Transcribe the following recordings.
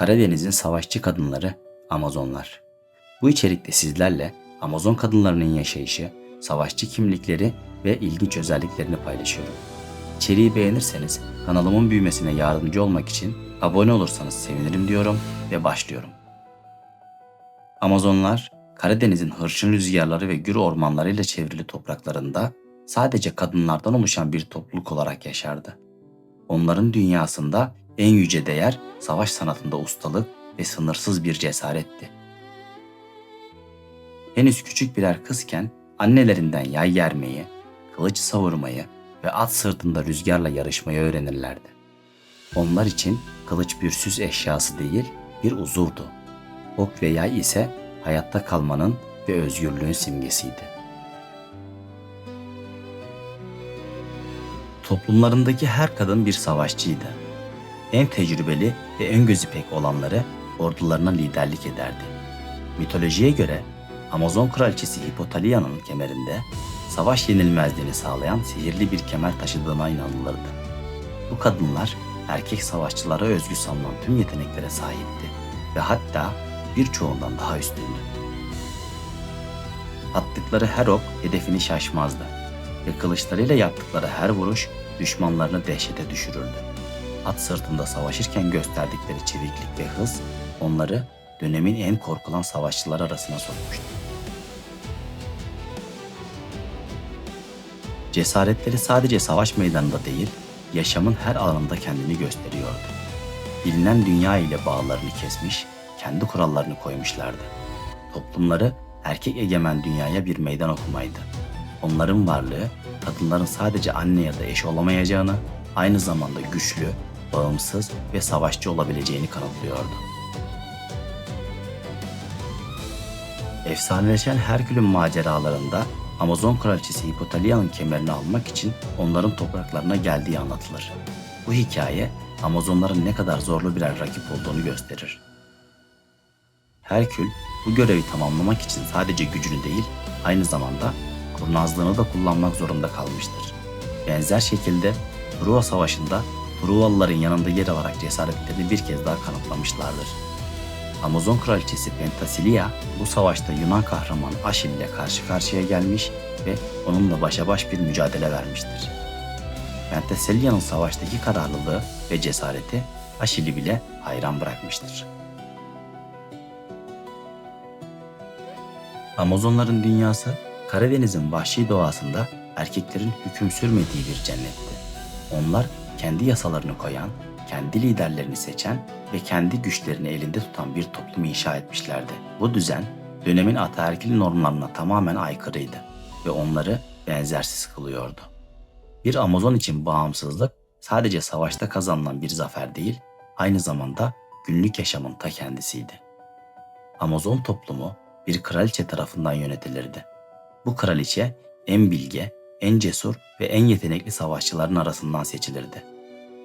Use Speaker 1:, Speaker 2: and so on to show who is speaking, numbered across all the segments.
Speaker 1: Karadeniz'in savaşçı kadınları Amazonlar. Bu içerikte sizlerle Amazon kadınlarının yaşayışı, savaşçı kimlikleri ve ilginç özelliklerini paylaşıyorum. İçeriği beğenirseniz kanalımın büyümesine yardımcı olmak için abone olursanız sevinirim diyorum ve başlıyorum. Amazonlar, Karadeniz'in hırçın rüzgarları ve gür ormanlarıyla çevrili topraklarında sadece kadınlardan oluşan bir topluluk olarak yaşardı. Onların dünyasında en yüce değer savaş sanatında ustalık ve sınırsız bir cesaretti. Henüz küçük birer kızken annelerinden yay yermeyi, kılıç savurmayı ve at sırtında rüzgarla yarışmayı öğrenirlerdi. Onlar için kılıç bir süs eşyası değil, bir uzuvdu. Ok ve yay ise hayatta kalmanın ve özgürlüğün simgesiydi. Toplumlarındaki her kadın bir savaşçıydı. En tecrübeli ve en gözü pek olanları ordularına liderlik ederdi. Mitolojiye göre Amazon kraliçesi Hippotalya'nın kemerinde savaş yenilmezliğini sağlayan sihirli bir kemer taşıdığına inanılırdı. Bu kadınlar erkek savaşçılara özgü sanılan tüm yeteneklere sahipti ve hatta birçoğundan daha üstündü. Attıkları her ok hedefini şaşmazdı ve kılıçlarıyla yaptıkları her vuruş düşmanlarını dehşete düşürürdü. At sırtında savaşırken gösterdikleri çeviklik ve hız onları dönemin en korkulan savaşçılar arasına sokmuştu. Cesaretleri sadece savaş meydanında değil, yaşamın her alanında kendini gösteriyordu. Bilinen dünya ile bağlarını kesmiş, kendi kurallarını koymuşlardı. Toplumları erkek egemen dünyaya bir meydan okumaydı. Onların varlığı kadınların sadece anne ya da eş olamayacağını, aynı zamanda güçlü, bağımsız ve savaşçı olabileceğini kanıtlıyordu. Efsaneleşen Herkül'ün maceralarında Amazon kraliçesi Hippotalya'nın kemerini almak için onların topraklarına geldiği anlatılır. Bu hikaye Amazonların ne kadar zorlu birer rakip olduğunu gösterir. Herkül bu görevi tamamlamak için sadece gücünü değil, aynı zamanda kurnazlığını da kullanmak zorunda kalmıştır. Benzer şekilde Truva Savaşı'nda Truvalıların yanında yer alarak cesaretlerini bir kez daha kanıtlamışlardır. Amazon kraliçesi Penthesilea bu savaşta Yunan kahramanı Aşil ile karşı karşıya gelmiş ve onunla başa baş bir mücadele vermiştir. Penthesilea'nın savaştaki kararlılığı ve cesareti Aşil'i bile hayran bırakmıştır. Amazonların dünyası Karadeniz'in vahşi doğasında erkeklerin hüküm sürmediği bir cennetti. Onlar kendi yasalarını koyan, kendi liderlerini seçen ve kendi güçlerini elinde tutan bir toplum inşa etmişlerdi. Bu düzen dönemin ataerkil normlarına tamamen aykırıydı ve onları benzersiz kılıyordu. Bir Amazon için bağımsızlık sadece savaşta kazanılan bir zafer değil, aynı zamanda günlük yaşamın ta kendisiydi. Amazon toplumu bir kraliçe tarafından yönetilirdi. Bu kraliçe en bilge, en cesur ve en yetenekli savaşçıların arasından seçilirdi.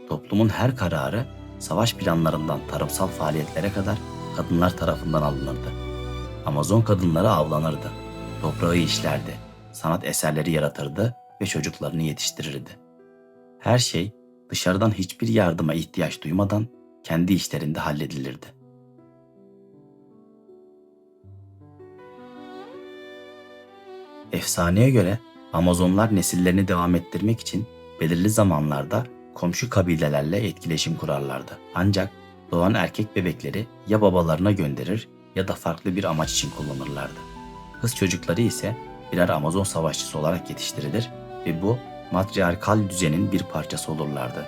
Speaker 1: Toplumun her kararı savaş planlarından tarımsal faaliyetlere kadar kadınlar tarafından alınırdı. Amazon kadınları avlanırdı, toprağı işlerdi, sanat eserleri yaratırdı ve çocuklarını yetiştirirdi. Her şey dışarıdan hiçbir yardıma ihtiyaç duymadan kendi işlerinde halledilirdi. Efsaneye göre Amazonlar nesillerini devam ettirmek için belirli zamanlarda komşu kabilelerle etkileşim kurarlardı. Ancak doğan erkek bebekleri ya babalarına gönderir ya da farklı bir amaç için kullanırlardı. Kız çocukları ise birer Amazon savaşçısı olarak yetiştirilir ve bu matriarkal düzenin bir parçası olurlardı.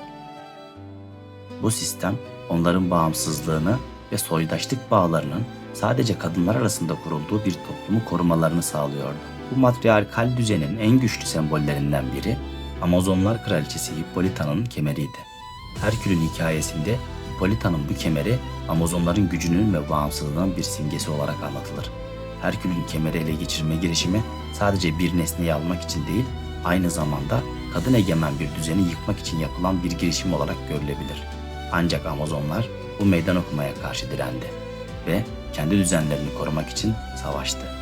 Speaker 1: Bu sistem onların bağımsızlığını ve soydaşlık bağlarının sadece kadınlar arasında kurulduğu bir toplumu korumalarını sağlıyordu. Bu matriarkal düzenin en güçlü sembollerinden biri Amazonlar kraliçesi Hippolyta'nın kemeriydi. Herkül'ün hikayesinde Hippolyta'nın bu kemeri Amazonların gücünün ve bağımsızlığının bir simgesi olarak anlatılır. Herkül'ün kemeri ele geçirme girişimi sadece bir nesneyi almak için değil, aynı zamanda kadın egemen bir düzeni yıkmak için yapılan bir girişim olarak görülebilir. Ancak Amazonlar bu meydan okumaya karşı direndi ve kendi düzenlerini korumak için savaştı.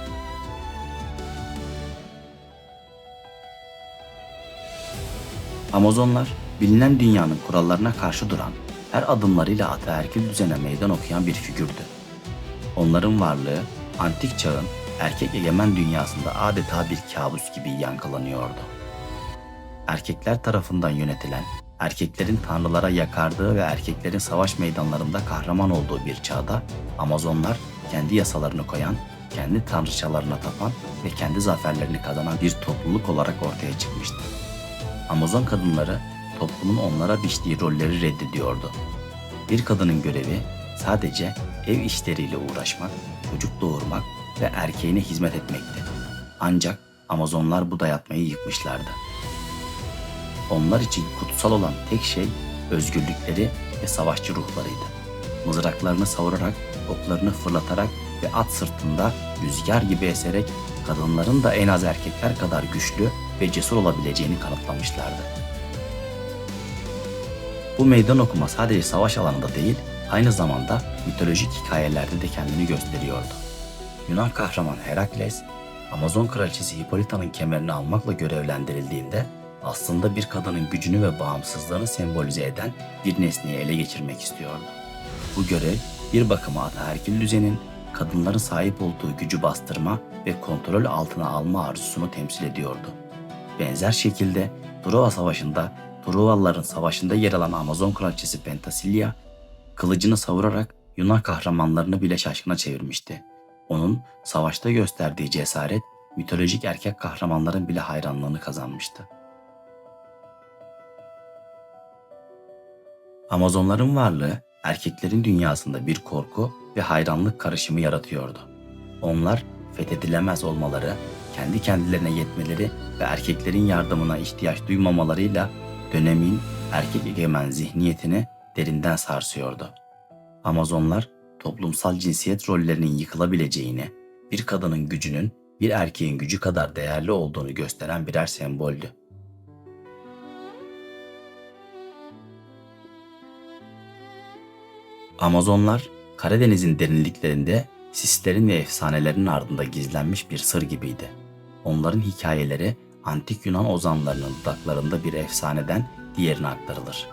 Speaker 1: Amazonlar bilinen dünyanın kurallarına karşı duran, her adımlarıyla ataerkil düzene meydan okuyan bir figürdü. Onların varlığı antik çağın erkek egemen dünyasında adeta bir kabus gibi yankılanıyordu. Erkekler tarafından yönetilen, erkeklerin tanrılara yakardığı ve erkeklerin savaş meydanlarında kahraman olduğu bir çağda Amazonlar kendi yasalarını koyan, kendi tanrıçalarına tapan ve kendi zaferlerini kazanan bir topluluk olarak ortaya çıkmıştı. Amazon kadınları toplumun onlara biçtiği rolleri reddediyordu. Bir kadının görevi sadece ev işleriyle uğraşmak, çocuk doğurmak ve erkeğine hizmet etmekti. Ancak Amazonlar bu dayatmayı yıkmışlardı. Onlar için kutsal olan tek şey özgürlükleri ve savaşçı ruhlarıydı. Mızraklarını savurarak, oklarını fırlatarak ve at sırtında rüzgar gibi eserek kadınların da en az erkekler kadar güçlü ve cesur olabileceğini kanıtlamışlardı. Bu meydan okuma sadece savaş alanında değil, aynı zamanda mitolojik hikayelerde de kendini gösteriyordu. Yunan kahraman Herakles, Amazon kraliçesi Hippolyta'nın kemerini almakla görevlendirildiğinde aslında bir kadının gücünü ve bağımsızlığını sembolize eden bir nesneyi ele geçirmek istiyordu. Bu görev bir bakıma ataerkil düzenin kadınların sahip olduğu gücü bastırma ve kontrol altına alma arzusunu temsil ediyordu. Benzer şekilde Truva Savaşı'nda Truvalıların savaşında yer alan Amazon kraliçesi Penthesilea, kılıcını savurarak Yunan kahramanlarını bile şaşkına çevirmişti. Onun savaşta gösterdiği cesaret mitolojik erkek kahramanların bile hayranlığını kazanmıştı. Amazonların varlığı erkeklerin dünyasında bir korku ve hayranlık karışımı yaratıyordu. Onlar fethedilemez olmaları, kendi kendilerine yetmeleri ve erkeklerin yardımına ihtiyaç duymamalarıyla dönemin erkek egemen zihniyetini derinden sarsıyordu. Amazonlar toplumsal cinsiyet rollerinin yıkılabileceğini, bir kadının gücünün bir erkeğin gücü kadar değerli olduğunu gösteren birer semboldü. Amazonlar Karadeniz'in derinliklerinde sislerin ve efsanelerin ardında gizlenmiş bir sır gibiydi. Onların hikayeleri antik Yunan ozanlarının dudaklarında bir efsaneden diğerine aktarılır.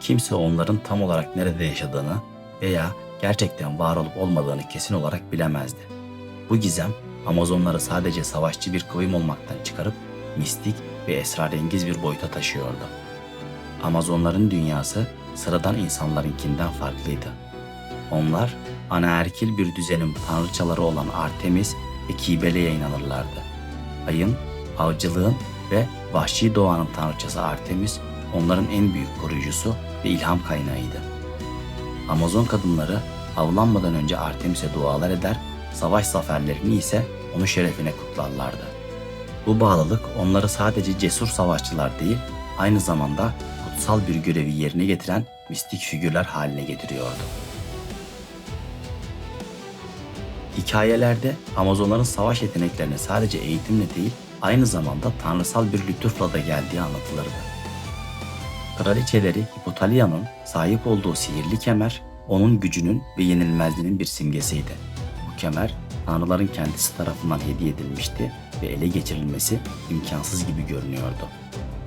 Speaker 1: Kimse onların tam olarak nerede yaşadığını veya gerçekten var olup olmadığını kesin olarak bilemezdi. Bu gizem Amazonları sadece savaşçı bir kavim olmaktan çıkarıp mistik ve esrarengiz bir boyuta taşıyordu. Amazonların dünyası sıradan insanlarınkinden farklıydı. Onlar anaerkil bir düzenin tanrıçaları olan Artemis ve Kibele'ye inanırlardı. Ayın, avcılığın ve vahşi doğanın tanrıçası Artemis onların en büyük koruyucusu ve ilham kaynağıydı. Amazon kadınları avlanmadan önce Artemis'e dualar eder, savaş zaferlerini ise onun şerefine kutlarlardı. Bu bağlılık onları sadece cesur savaşçılar değil, aynı zamanda kutsal bir görevi yerine getiren mistik figürler haline getiriyordu. Hikayelerde Amazonların savaş yeteneklerine sadece eğitimle değil, aynı zamanda tanrısal bir lütufla da geldiği anlatılırdı. Kraliçeleri Hippotalia'nın sahip olduğu sihirli kemer, onun gücünün ve yenilmezliğinin bir simgesiydi. Bu kemer, tanrıların kendisi tarafından hediye edilmişti ve ele geçirilmesi imkansız gibi görünüyordu.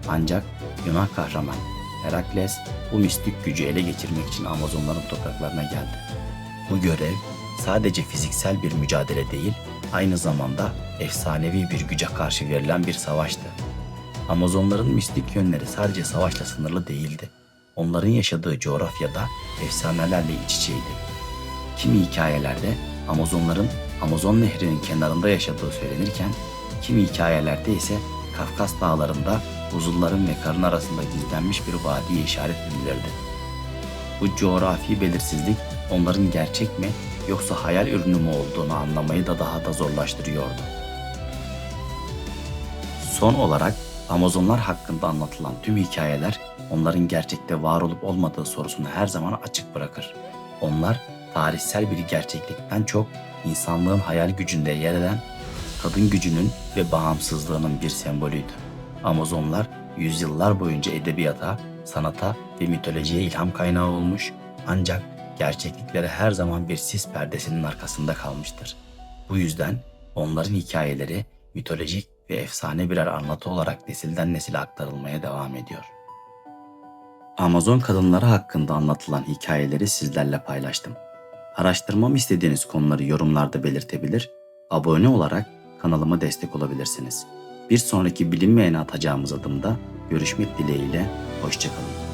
Speaker 1: Ancak Yunan kahraman Herakles bu mistik gücü ele geçirmek için Amazonların topraklarına geldi. Bu görev sadece fiziksel bir mücadele değil, aynı zamanda efsanevi bir güce karşı verilen bir savaştı. Amazonların mistik yönleri sadece savaşla sınırlı değildi. Onların yaşadığı coğrafyada efsanelerle iç içeydi. Kimi hikayelerde Amazonların Amazon Nehri'nin kenarında yaşadığı söylenirken, kimi hikayelerde ise Kafkas dağlarında buzulların ve karın arasında gizlenmiş bir vadiye işaret edilirdi. Bu coğrafi belirsizlik onların gerçek mi yoksa hayal ürünü mü olduğunu anlamayı da daha da zorlaştırıyordu. Son olarak Amazonlar hakkında anlatılan tüm hikayeler onların gerçekte var olup olmadığı sorusunu her zaman açık bırakır. Onlar tarihsel bir gerçeklikten çok insanlığın hayal gücünde yer eden kadın gücünün ve bağımsızlığının bir sembolüydü. Amazonlar yüzyıllar boyunca edebiyata, sanata ve mitolojiye ilham kaynağı olmuş ancak gerçeklikleri her zaman bir sis perdesinin arkasında kalmıştır. Bu yüzden onların hikayeleri mitolojik ve efsane birer anlatı olarak nesilden nesile aktarılmaya devam ediyor. Amazon kadınları hakkında anlatılan hikayeleri sizlerle paylaştım. Araştırmamı istediğiniz konuları yorumlarda belirtebilir, abone olarak kanalıma destek olabilirsiniz. Bir sonraki bilinmeyene atacağımız adımda görüşmek dileğiyle, hoşçakalın.